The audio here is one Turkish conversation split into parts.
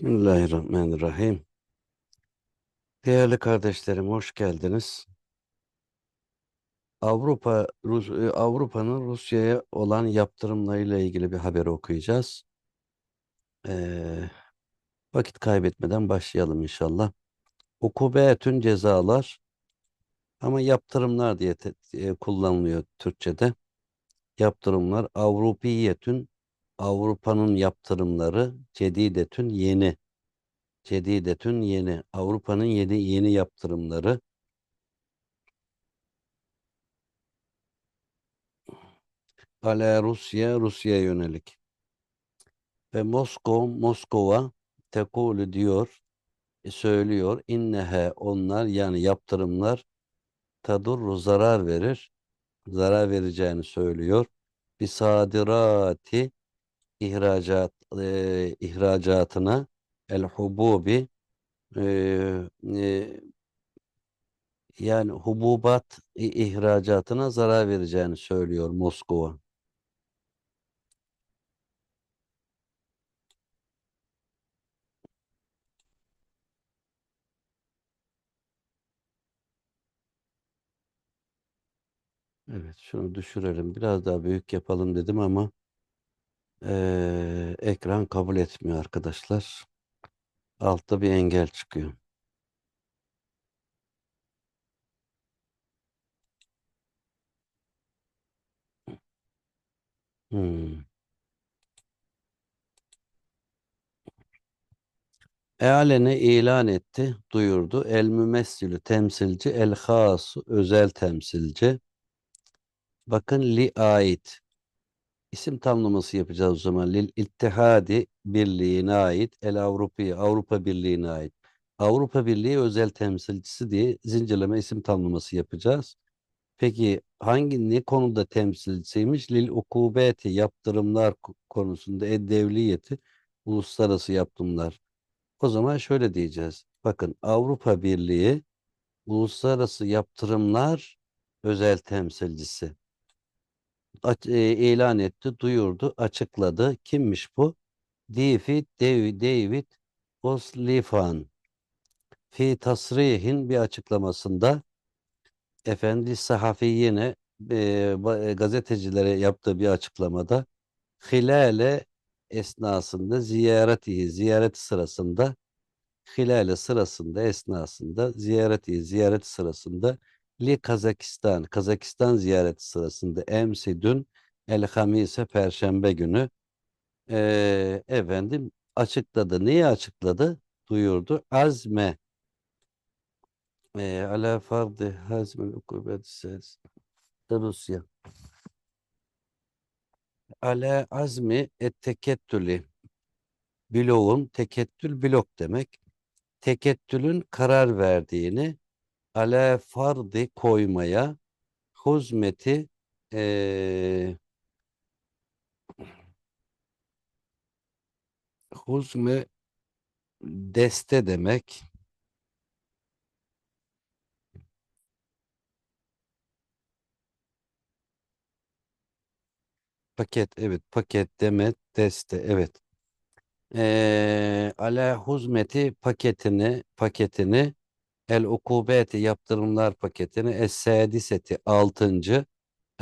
Bismillahirrahmanirrahim. Değerli kardeşlerim hoş geldiniz. Avrupa Rus, e, Avrupa'nın Rusya'ya olan yaptırımlarıyla ilgili bir haber okuyacağız. Ee, vakit kaybetmeden başlayalım inşallah. Ukubetün cezalar ama yaptırımlar diye te- e, kullanılıyor Türkçe'de. Yaptırımlar Avrupiyetün Avrupa'nın yaptırımları cedidetün yeni. Cedidetün yeni. Avrupa'nın yeni yeni yaptırımları. Ala Rusya, Rusya'ya yönelik. Ve Moskova, Moskova tekulu diyor, e, söylüyor. İnnehe onlar yani yaptırımlar tadurru zarar verir. Zarar vereceğini söylüyor. Bir sadirati ihracat e, ihracatına el hububi e, e, yani hububat ihracatına zarar vereceğini söylüyor Moskova. Evet, şunu düşürelim. Biraz daha büyük yapalım dedim ama eee, ekran kabul etmiyor arkadaşlar. Altta bir engel çıkıyor. Hmm. Ealene ilan etti, duyurdu. El mümessilü temsilci, el hasu özel temsilci. Bakın li ait. İsim tamlaması yapacağız o zaman. Lil ittihadi birliğine ait. El Avrupa Avrupa Birliği'ne ait. Avrupa Birliği özel temsilcisi diye zincirleme isim tamlaması yapacağız. Peki hangi ne konuda temsilcisiymiş? Lil ukubeti yaptırımlar ko- konusunda ed devliyeti uluslararası yaptırımlar. O zaman şöyle diyeceğiz. Bakın Avrupa Birliği uluslararası yaptırımlar özel temsilcisi ilan etti, duyurdu, açıkladı. Kimmiş bu? David David, O'Sullivan fi tasrihin bir açıklamasında efendi sahafi yine e, e, gazetecilere yaptığı bir açıklamada hilale esnasında ziyaretihi ziyaret sırasında hilale sırasında esnasında ziyareti ziyaret sırasında li Kazakistan Kazakistan ziyareti sırasında emsi dün el hamise perşembe günü e, efendim açıkladı. Neyi açıkladı? Duyurdu. Azme e, ala fardı hazmel ukubet ses Rusya. Ala azmi et tekettülü. Bloğun tekettül blok demek. Tekettülün karar verdiğini ala fardı koymaya huzmeti e, huzme deste demek. Paket evet paket demet deste evet. Eee ala huzmeti paketini paketini el ukubeti yaptırımlar paketini es sadiseti 6.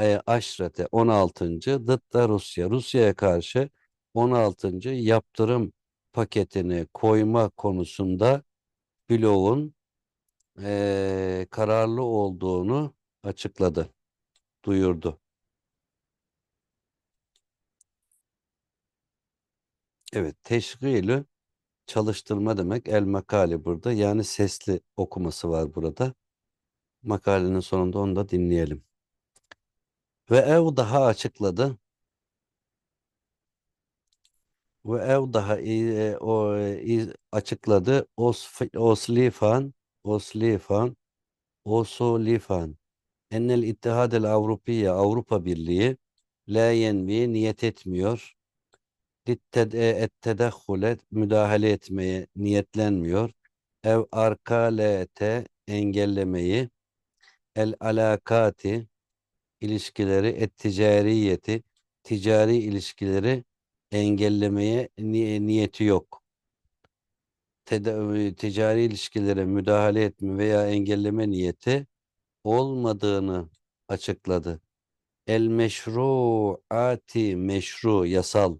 E, aşrete 16. dıtta Rusya Rusya'ya karşı 16. yaptırım paketini koyma konusunda bloğun eee, kararlı olduğunu açıkladı, duyurdu. Evet, teşgilü çalıştırma demek. El makale burada. Yani sesli okuması var burada. Makalenin sonunda onu da dinleyelim. Ve ev daha açıkladı. Ve ev daha e, o e, açıkladı. Oslifan Oslifan Osolifan Ennel İttihadel Avrupiye Avrupa Birliği la yenvi niyet etmiyor. Littedahhule müdahale etmeye niyetlenmiyor. Ev arkalete engellemeyi el alakati ilişkileri et ticariyeti ticari ilişkileri engellemeye ni- niyeti yok. teda- ticari ilişkilere müdahale etme veya engelleme niyeti olmadığını açıkladı. El meşruati meşru yasal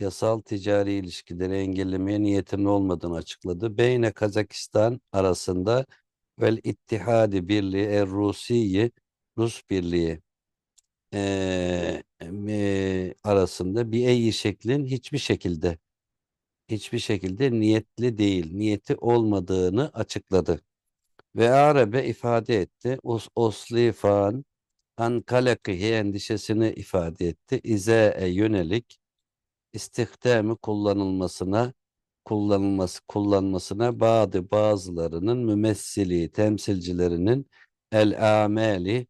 yasal ticari ilişkileri engellemeye niyetinin olmadığını açıkladı. Beyne Kazakistan arasında vel İttihadi Birliği er Rusiyi Rus Birliği eee, eee, arasında bir ey şeklin hiçbir şekilde hiçbir şekilde niyetli değil, niyeti olmadığını açıkladı. Ve Arabe ifade etti. Os oslifan an endişesini ifade etti. İze'e yönelik istihdamı kullanılmasına kullanılması kullanmasına bazı bazılarının mümessili temsilcilerinin el ameli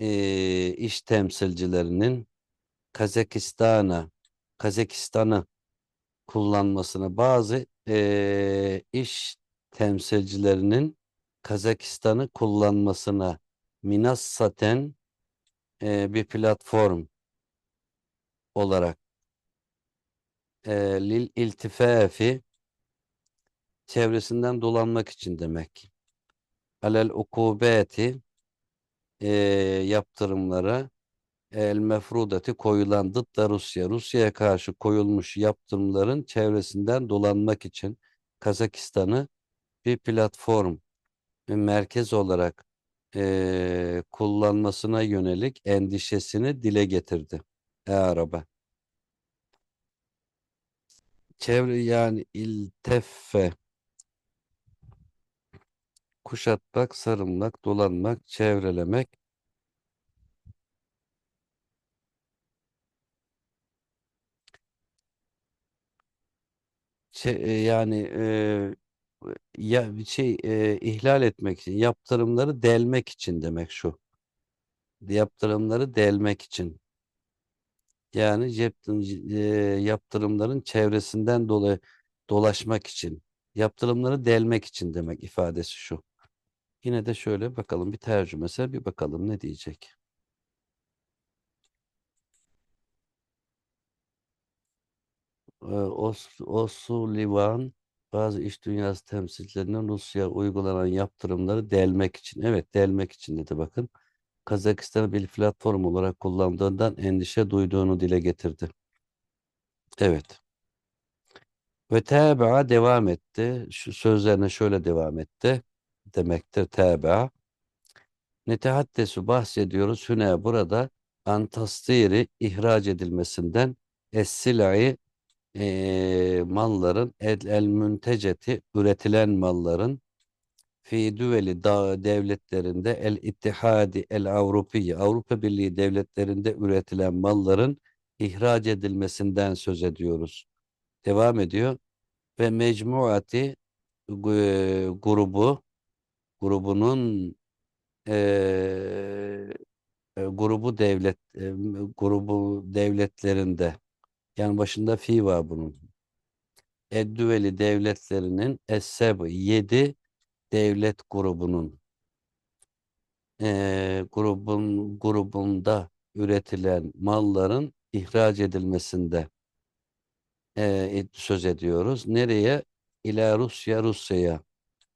e, iş temsilcilerinin Kazakistan'a Kazakistan'ı kullanmasına bazı e, iş temsilcilerinin Kazakistan'ı kullanmasına minassaten e, bir platform olarak e, lil iltifafi çevresinden dolanmak için demek. Alel ukubeti e, yaptırımlara el mefrudati koyulan dıdda Rusya. Rusya'ya karşı koyulmuş yaptırımların çevresinden dolanmak için Kazakistan'ı bir platform, bir merkez olarak e, kullanmasına yönelik endişesini dile getirdi. E araba. Çevre yani ilteffe kuşatmak, sarılmak, dolanmak, çevrelemek. Çe- e, yani e, ya şey e, ihlal etmek için, yaptırımları delmek için demek şu. Yaptırımları delmek için. Yani cep, e, yaptırımların çevresinden dolayı dolaşmak için. Yaptırımları delmek için demek ifadesi şu. Yine de şöyle bakalım bir tercümese bir bakalım ne diyecek. Ee, Os O'Sullivan bazı iş dünyası temsilcilerinin Rusya uygulanan yaptırımları delmek için. Evet delmek için dedi bakın. Kazakistan'ı bir platform olarak kullandığından endişe duyduğunu dile getirdi. Evet. Ve tebaa devam etti. Şu sözlerine şöyle devam etti. Demektir tebaa. Netehaddesu bahsediyoruz. Hüne burada antastiri ihraç edilmesinden es-silai e, malların el, el münteceti üretilen malların fi düveli devletlerinde el ittihadi el Avrupi Avrupa Birliği devletlerinde üretilen malların ihraç edilmesinden söz ediyoruz. Devam ediyor. Ve mecmuati gu- grubu grubunun e, grubu devlet e, grubu devletlerinde yani başında fi var bunun. Eddüveli devletlerinin Es-Seb 7 devlet grubunun eee, grubun grubunda üretilen malların ihraç edilmesinde eee, söz ediyoruz. Nereye? İla Rusya, Rusya'ya.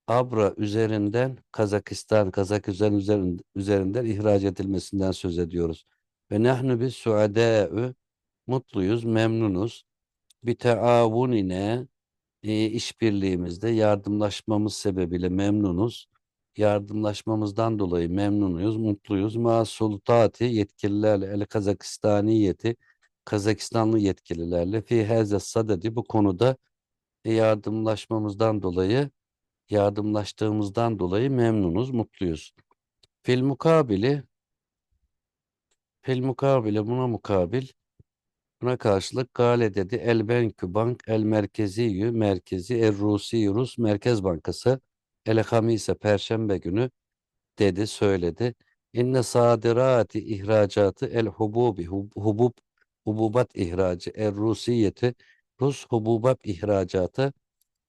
Abra üzerinden Kazakistan, Kazakistan üzerinden, üzerinden ihraç edilmesinden söz ediyoruz. Ve nahnu bis suadâ'ü mutluyuz, memnunuz. Bir teavunine e, işbirliğimizde yardımlaşmamız sebebiyle memnunuz. Yardımlaşmamızdan dolayı memnunuyuz, mutluyuz. Ma sultati yetkililerle el Kazakistaniyeti Kazakistanlı yetkililerle fi haza sadedi bu konuda yardımlaşmamızdan dolayı yardımlaştığımızdan dolayı memnunuz, mutluyuz. Fil mukabili fil mukabile buna mukabil buna karşılık gale dedi el benkü bank el merkeziyü merkezi el rusi Rus Merkez Bankası el hamise perşembe günü dedi söyledi. İnne sadirati ihracatı el hububi hub, hubub hububat ihracı el rusiyeti Rus hububat ihracatı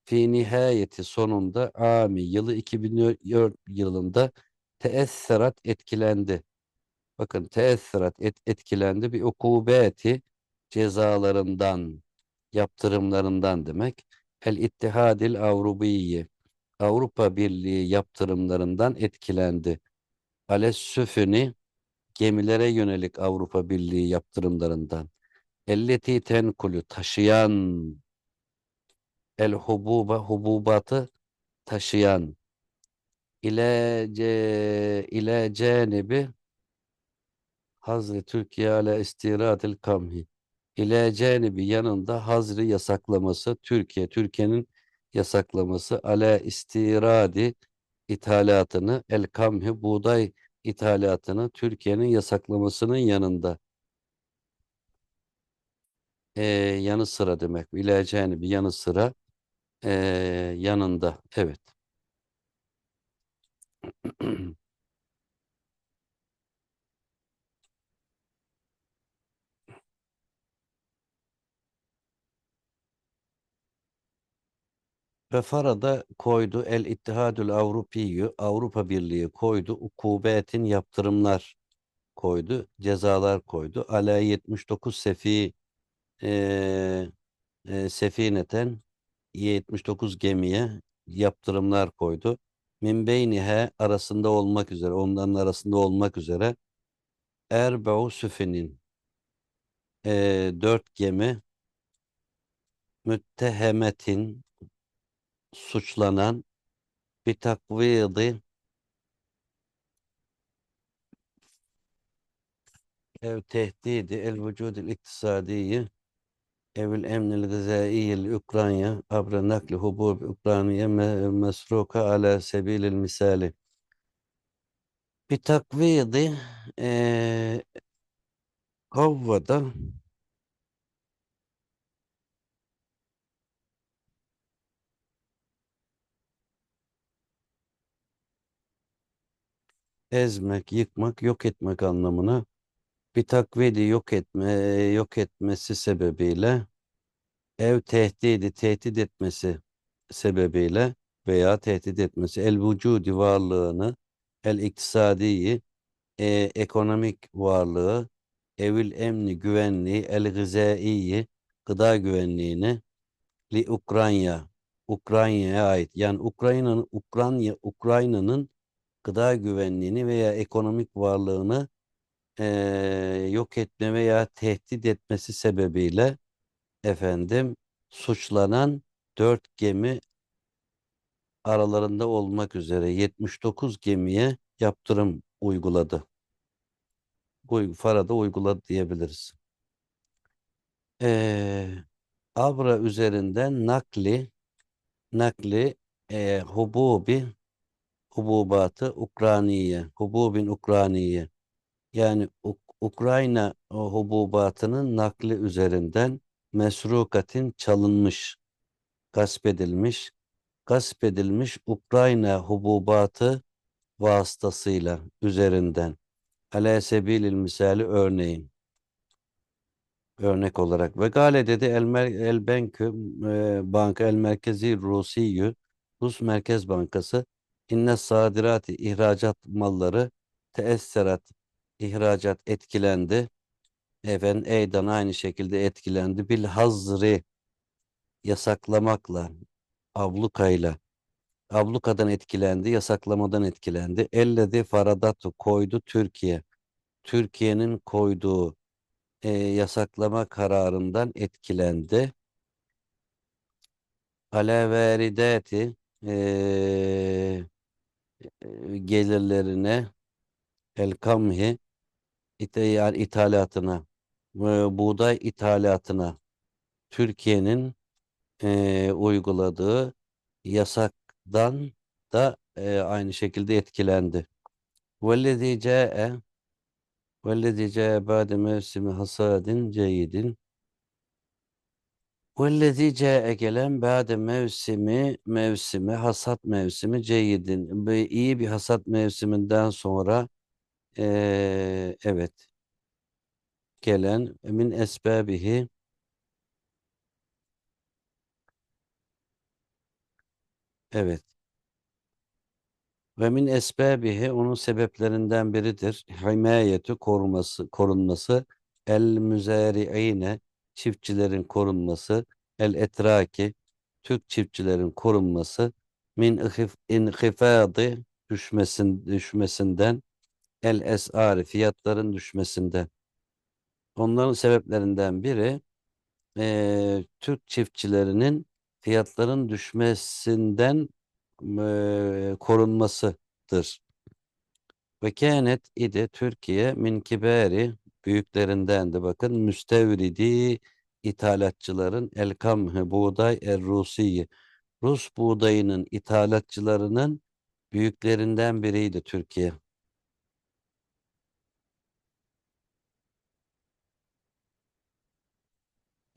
fi nihayeti sonunda ami yılı 2004 yılında teesserat etkilendi. Bakın teesserat et, etkilendi bir ukubeti cezalarından yaptırımlarından demek. El İttihadil Avrupiyyi Avrupa Birliği yaptırımlarından etkilendi. Ales süfuni gemilere yönelik Avrupa Birliği yaptırımlarından. Elleti tenkulü taşıyan el hububa hububatı taşıyan ile ce, ile canibi Hazri Türkiye ala istiradil kamhi ile canibi yanında Hazri yasaklaması Türkiye Türkiye'nin yasaklaması ala istiradi ithalatını el kamhi buğday ithalatını Türkiye'nin yasaklamasının yanında e, yanı sıra demek. İle canibi yanı sıra e, yanında. Evet. Ve farada koydu el İttihadül Avrupiyyü Avrupa Birliği koydu ukubetin yaptırımlar koydu cezalar koydu ala 79 sefi e, e, sefineten 79 gemiye yaptırımlar koydu. Min beynihe arasında olmak üzere onların arasında olmak üzere Erbeu Süfinin e, dört gemi müttehemetin suçlanan bir takvidi ev tehdidi el vücudil iktisadiyi evil emnil gızaiyil Ukrayna abra nakli hubub Ukrayna mesruka ala sebilil misali. Bir takvidi e, kavvada ezmek, yıkmak, yok etmek anlamına bir takvidi yok etme, yok etmesi sebebiyle ev tehdidi, tehdit etmesi sebebiyle veya tehdit etmesi el vücudi varlığını el iktisadiyi e, ekonomik varlığı evil emni güvenliği el gızaiyi gıda güvenliğini li Ukrayna Ukrayna'ya ait. Yani Ukrayna'nın Ukrayna Ukrayna'nın gıda güvenliğini veya ekonomik varlığını eee, yok etme veya tehdit etmesi sebebiyle efendim suçlanan dört gemi aralarında olmak üzere 79 gemiye yaptırım uyguladı. Farada uyguladı diyebiliriz. Eee Abra üzerinden nakli nakli eee hububi hububatı Ukrayniye, hububin Ukrayniye. Yani Uk- Ukrayna hububatının nakli üzerinden mesrukatin çalınmış, gasp edilmiş, gasp edilmiş Ukrayna hububatı vasıtasıyla üzerinden. Ala sebilil misali örneğin. Örnek olarak. Ve gale dedi el, el benkü e, banka el merkezi Rusiyyü Rus Merkez Bankası inne sadirati ihracat malları teesserat ihracat etkilendi. Efendim eydan aynı şekilde etkilendi. Bil hazri yasaklamakla ablukayla ablukadan etkilendi, yasaklamadan etkilendi. Elledi faradatu koydu Türkiye. Türkiye'nin koyduğu e, yasaklama kararından etkilendi. Aleverideti e, gelirlerine el kamhi yani ithalatına e, buğday ithalatına Türkiye'nin e, uyguladığı yasaktan da e, aynı şekilde etkilendi. Vellezî câe vellezî câe ba'de mevsimi hasadin ceydin Vellezî câe gelen ba'de mevsimi mevsimi hasat mevsimi ceydin Ve iyi bir hasat mevsiminden sonra e, evet gelen min esbabihi evet Ve min esbabihi onun sebeplerinden biridir. Himayeti koruması, korunması. El müzari'ine çiftçilerin korunması. El etraki Türk çiftçilerin korunması min inhifadi düşmesin, düşmesinden el esari fiyatların düşmesinden. Onların sebeplerinden biri eee, Türk çiftçilerinin fiyatların düşmesinden eee, korunmasıdır. Ve kânet idi Türkiye min kibari büyüklerindendi bakın müstevridi ithalatçıların el kamhi buğday er Rusiyi Rus buğdayının ithalatçılarının büyüklerinden biriydi Türkiye.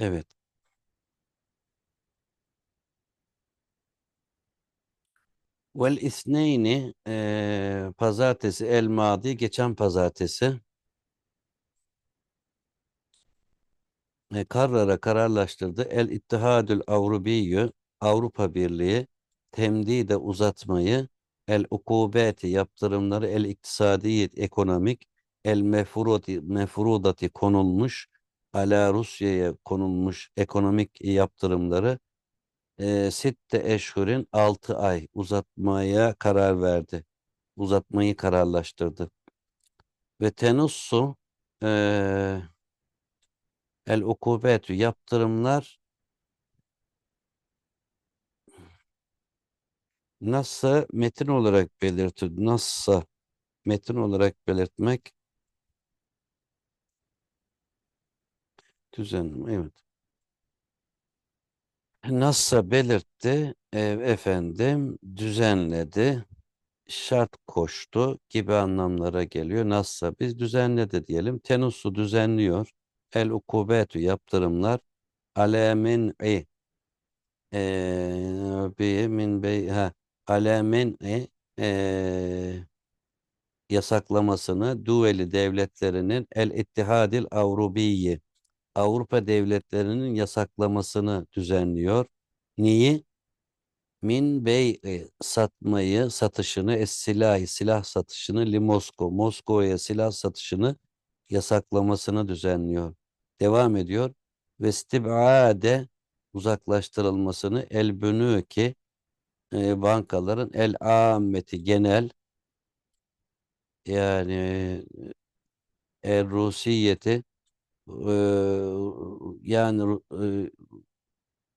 Evet. Vel isneyni eee, pazartesi el madi geçen pazartesi e, karara kararlaştırdı. El İttihadül Avrubiyyü Avrupa Birliği temdide uzatmayı el ukubeti yaptırımları el iktisadiyet ekonomik el mefrudi mefrudati konulmuş ala Rusya'ya konulmuş ekonomik yaptırımları e, sitte eşhurin 6 ay uzatmaya karar verdi. Uzatmayı kararlaştırdı. Ve tenussu e, el ukubetü yaptırımlar nasıl metin olarak belirtir. Nasıl metin olarak belirtmek düzenleme evet. Nasıl belirtti e, efendim düzenledi şart koştu gibi anlamlara geliyor. Nasıl biz düzenledi diyelim. Tenusu düzenliyor. El ukubetü yaptırımlar alemin'i eee bi min bey ha alemin'i eee yasaklamasını Duveli devletlerinin el ittihadil Avrubiyyi Avrupa devletlerinin yasaklamasını düzenliyor. Niye? Min bey satmayı, satışını, es silahi, silah satışını li Moskova, Moskova'ya silah satışını yasaklamasını düzenliyor. Devam ediyor. Ve stibade uzaklaştırılmasını el ki e, bankaların el ammeti genel yani el rusiyeti e, yani e,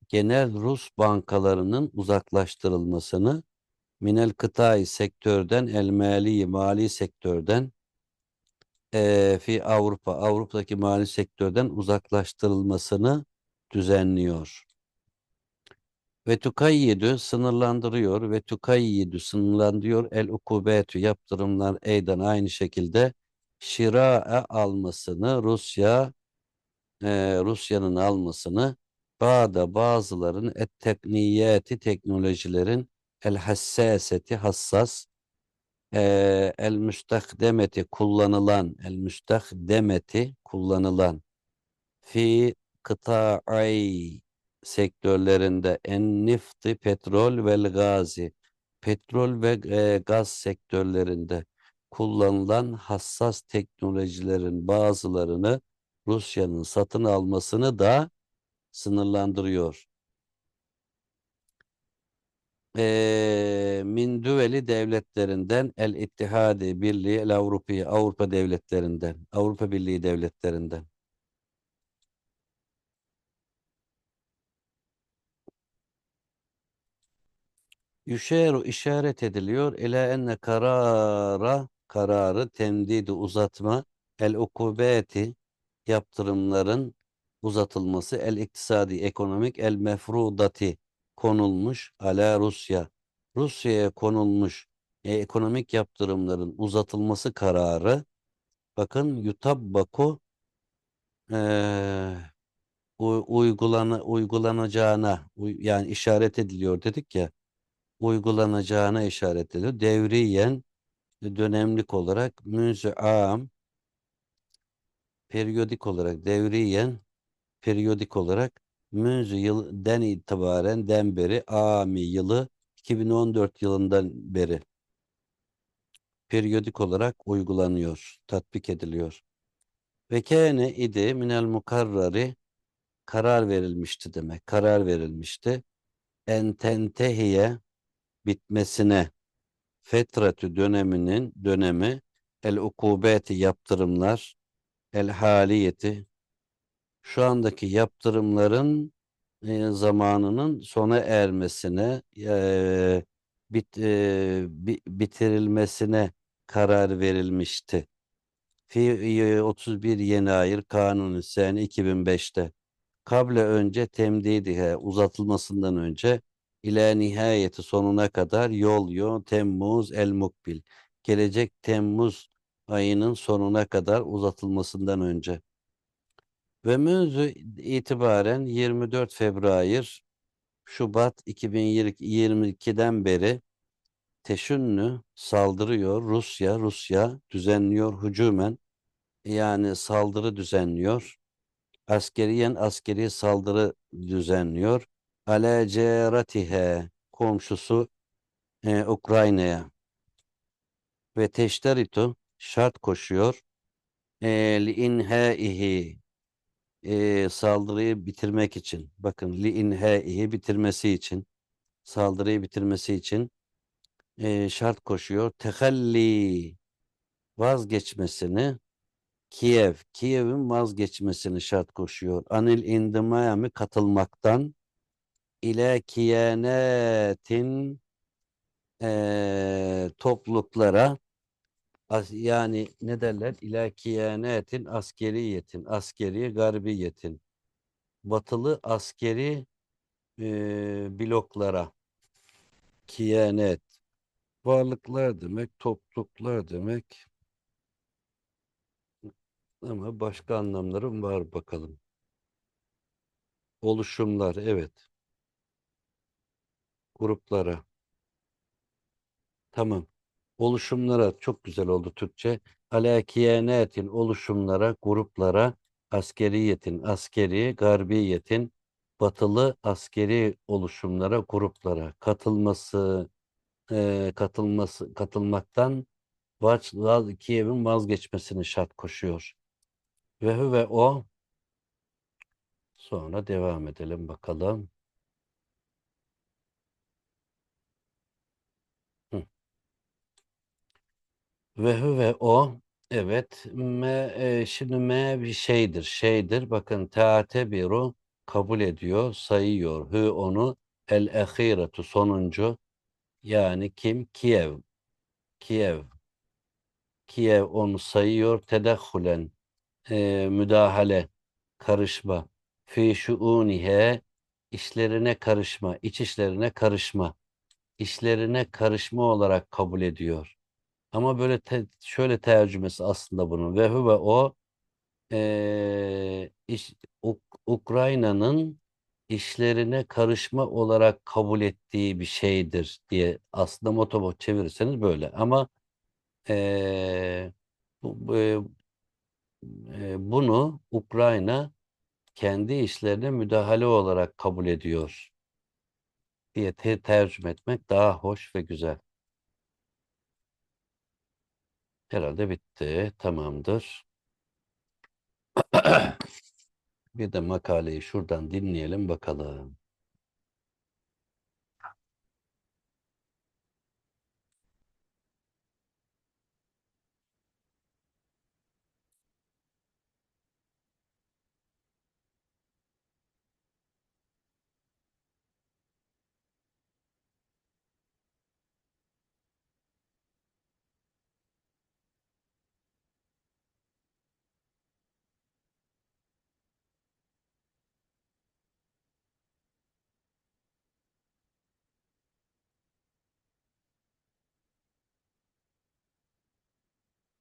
genel Rus bankalarının uzaklaştırılmasını minel kıtayı sektörden el mali mali sektörden e, fi Avrupa Avrupa'daki mali sektörden uzaklaştırılmasını düzenliyor. Ve tukayyidü sınırlandırıyor ve tukayyidü sınırlandırıyor el ukubetü yaptırımlar eyden aynı şekilde şira'a almasını Rusya e, Rusya'nın almasını Bağda bazıların et tekniyeti teknolojilerin el hassaseti hassas e, el müstakdemeti kullanılan el müstakdemeti kullanılan fi kıta'i sektörlerinde en nifti petrol vel gazi petrol ve e, gaz sektörlerinde kullanılan hassas teknolojilerin bazılarını Rusya'nın satın almasını da sınırlandırıyor. Ee, min devletlerinden el ittihadi birliği el Avrupa Avrupa devletlerinden Avrupa Birliği devletlerinden. Yüşeru işaret ediliyor. İle enne karara kararı temdidi uzatma el ukubeti yaptırımların uzatılması el iktisadi ekonomik el mefrudati konulmuş ala Rusya Rusya'ya konulmuş e, ekonomik yaptırımların uzatılması kararı bakın yutabbaku e, uygulana, uygulanacağına uy, yani işaret ediliyor dedik ya uygulanacağına işaret ediyor. Devriyen dönemlik olarak münzü am periyodik olarak devriyen periyodik olarak münzü yıldan itibaren den beri ami yılı 2014 yılından beri periyodik olarak uygulanıyor, tatbik ediliyor. Ve kâne idi minel mukarrari karar verilmişti demek. Karar verilmişti. en tentehiye bitmesine fetretü döneminin dönemi el ukubeti yaptırımlar el haliyeti şu andaki yaptırımların e, zamanının sona ermesine e, bit, e, bi- bitirilmesine karar verilmişti. Fi 31 Yenayir Kanuni sene 2005'te. Kable önce temdidihe uzatılmasından önce ila nihayeti sonuna kadar yol yo Temmuz el mukbil. Gelecek Temmuz ayının sonuna kadar uzatılmasından önce. Ve münzü itibaren 24 Februar Şubat 2022'den beri teşünnü saldırıyor. Rusya Rusya düzenliyor hücumen. Yani saldırı düzenliyor. Askeriyen askeri saldırı düzenliyor. Ale ceratihe komşusu e, Ukrayna'ya. Ve teşteritu şart koşuyor. E, li inhaihi e, saldırıyı bitirmek için bakın li inhaihi bitirmesi için saldırıyı bitirmesi için e, şart koşuyor. Tehalli vazgeçmesini Kiev, Kiev'in vazgeçmesini şart koşuyor. Anil indimami katılmaktan ile kiyanetin e, topluluklara as- yani ne derler? İle kiyanetin askeriyetin, askeri garbiyetin batılı askeri e, bloklara kiyanet varlıklar demek, topluluklar demek. Ama başka anlamlarım var bakalım. Oluşumlar, evet. Gruplara. Tamam. Oluşumlara çok güzel oldu Türkçe. Alakiyenetin oluşumlara, gruplara, askeriyetin, askeri, garbiyetin, batılı askeri oluşumlara, gruplara katılması, e, katılması, katılmaktan vaz, vaz, Kiev'in vazgeçmesini şart koşuyor. Ve ve o Sonra devam edelim bakalım. Ve huve o evet me, e, şimdi me bir şeydir şeydir. Bakın teatebiru kabul ediyor sayıyor. Hü onu el ehiretu sonuncu. Yani kim? Kiev. Kiev. Kiev onu sayıyor. Tedahhulen e, müdahale karışma. Fi şuunihe işlerine karışma iç işlerine karışma. İşlerine karışma olarak kabul ediyor. Ama böyle te- şöyle tercümesi aslında bunun. Ve huve o eee, iş, Uk- Ukrayna'nın işlerine karışma olarak kabul ettiği bir şeydir diye aslında motobo çevirirseniz böyle. Ama eee, bu, eee, bunu Ukrayna kendi işlerine müdahale olarak kabul ediyor diye te- tercüme etmek daha hoş ve güzel. Herhalde bitti. Tamamdır. Bir de makaleyi şuradan dinleyelim bakalım.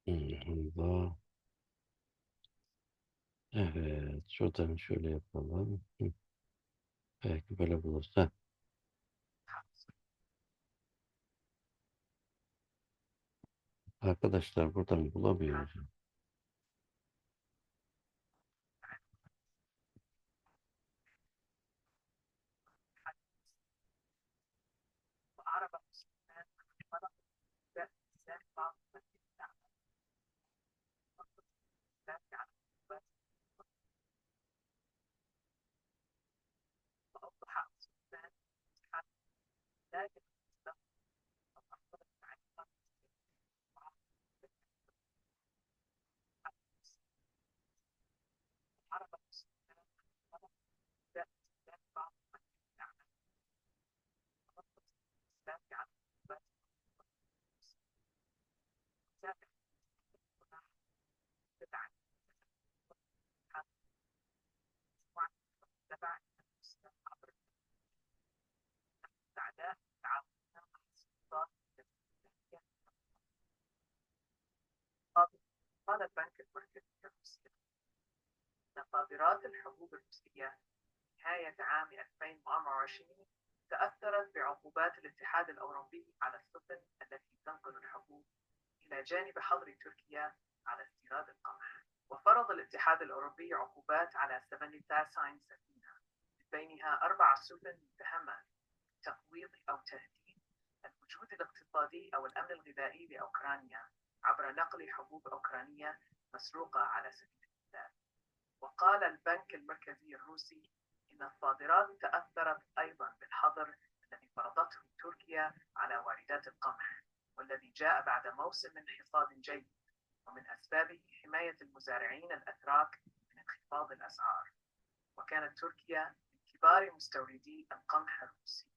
Allah. Evet, şuradan şöyle yapalım. Hı, Belki böyle buluruz. Heh. Arkadaşlar buradan bulamıyoruz. قال البنك المركزي الروسي أن صادرات الحبوب الروسية نهاية عام 2024 تأثرت بعقوبات الاتحاد الأوروبي على السفن التي تنقل الحبوب إلى جانب حظر تركيا على استيراد القمح. وفرض الاتحاد الأوروبي عقوبات على 18 سفينة بينها أربع سفن متهمة. بتقويض أو تهديد الوجود الاقتصادي أو الأمن الغذائي لأوكرانيا عبر نقل حبوب أوكرانية مسروقة على سبيل المثال. وقال البنك المركزي الروسي إن الصادرات تأثرت أيضا بالحظر الذي فرضته تركيا على واردات القمح والذي جاء بعد موسم من حصاد جيد ومن أسبابه حماية المزارعين الأتراك من انخفاض الأسعار. وكانت تركيا من كبار مستوردي القمح الروسي.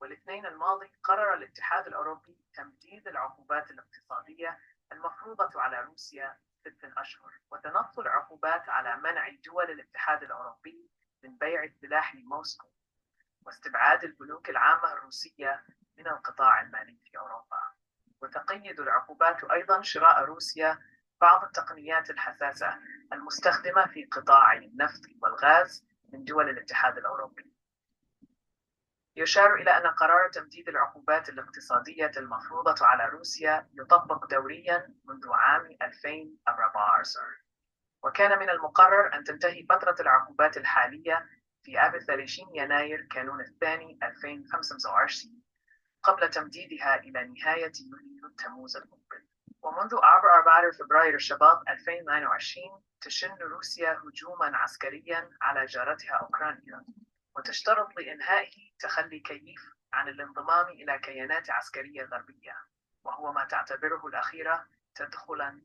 والاثنين الماضي قرر الاتحاد الأوروبي تمديد العقوبات الاقتصادية المفروضة على روسيا ست أشهر وتنص العقوبات على منع دول الاتحاد الأوروبي من بيع السلاح لموسكو واستبعاد البنوك العامة الروسية من القطاع المالي في أوروبا. وتقيد العقوبات أيضا شراء روسيا بعض التقنيات الحساسة المستخدمة في قطاعي النفط والغاز من دول الاتحاد الأوروبي. يشار إلى أن قرار تمديد العقوبات الاقتصادية المفروضة على روسيا يطبق دوريا منذ عام 2014 وكان من المقرر أن تنتهي فترة العقوبات الحالية في آب 30 يناير كانون الثاني 2025 قبل تمديدها إلى نهاية يوليو تموز المقبل. ومنذ 4 فبراير شباط 2022 تشن روسيا هجوما عسكريا على جارتها أوكرانيا. وتشترط لإنهائه تخلي كييف عن الانضمام إلى كيانات عسكرية غربية وهو ما تعتبره الأخيرة تدخلا